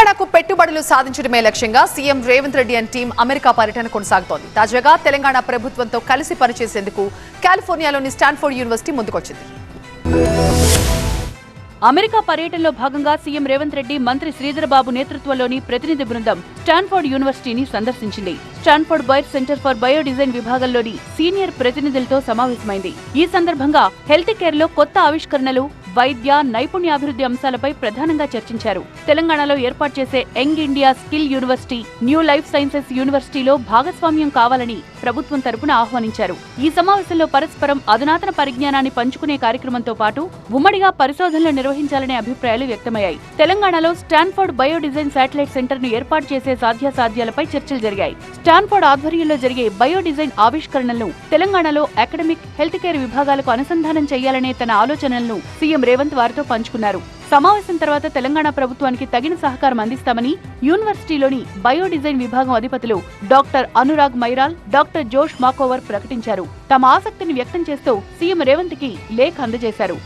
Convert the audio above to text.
తెలంగాణకు పెట్టుబడులు సాధించడమే లక్ష్యంగా CM Revanth Reddy and team America పర్యటన కొనసాగుతోంది. తాజాగా తెలంగాణ ప్రభుత్వంతో కలిసి పనిచేసేందుకు కాలిఫోర్నియాలోని స్టాన్ఫోర్డ్ యూనివర్సిటీ ముందుకొచ్చింది. అమెరికా పర్యటనలో భాగంగా సీఎం రేవంత్ రెడ్డి మంత్రి శ్రీధరబాబు నేతృత్వంలోని ప్రతినిధి బృందం స్టాన్ఫోర్డ్ యూనివర్సిటీని సందర్శించింది. Stanford Byers centre for biodesign విభాగంలోని senior ప్రతినిధులతో సమావేశమైంది. ఈ సందర్భంగా హెల్త్ కేర్లో కొత్త ఆవిష్కరణలు వైద్య నైపుణ్యాభివృద్ధి అంశాలపై ప్రధానంగా చర్చించారు. తెలంగాణలో ఏర్పాటు చేసే young India skill university new life sciences యూనివర్సిటీలో భాగస్వామ్యం కావాలని ప్రభుత్వం తరపున ఆహ్వానించారు. ఈ సమావేశంలో పరస్పరం అధునాతన పరిజ్ఞానాన్ని పంచుకునే కార్యక్రమంతో పాటు ఉమ్మడిగా పరిశోధనలు నిర్వహించాలనే అభిప్రాయాలు వ్యక్తమయ్యాయి. తెలంగాణలో స్టాన్ఫోర్డ్ బయో డిజైన్ శాటిలైట్ సెంటర్ను ఏర్పాటు చేసే సాధ్యాసాధ్యాలపై చర్చలు జరిగాయి. స్టాన్ఫోర్డ్ ఆధ్వర్యంలో జరిగే బయో డిజైన్ ఆవిష్కరణలను తెలంగాణలో అకాడమిక్ హెల్త్ కేర్ విభాగాలకు అనుసంధానం చేయాలనే తన ఆలోచనలను సీఎం రేవంత్ వారితో పంచుకున్నారు. సమావేశం తర్వాత తెలంగాణ ప్రభుత్వానికి తగిన సహకారం అందిస్తామని యూనివర్సిటీలోని బయో డిజైన్ విభాగం అధిపతులు డాక్టర్ అనురాగ్ మైరాల్ డాక్టర్ జోష్ మాకోవర్ ప్రకటించారు. తమ ఆసక్తిని వ్యక్తం చేస్తూ సీఎం రేవంత్కి లేఖ అందజేశారు.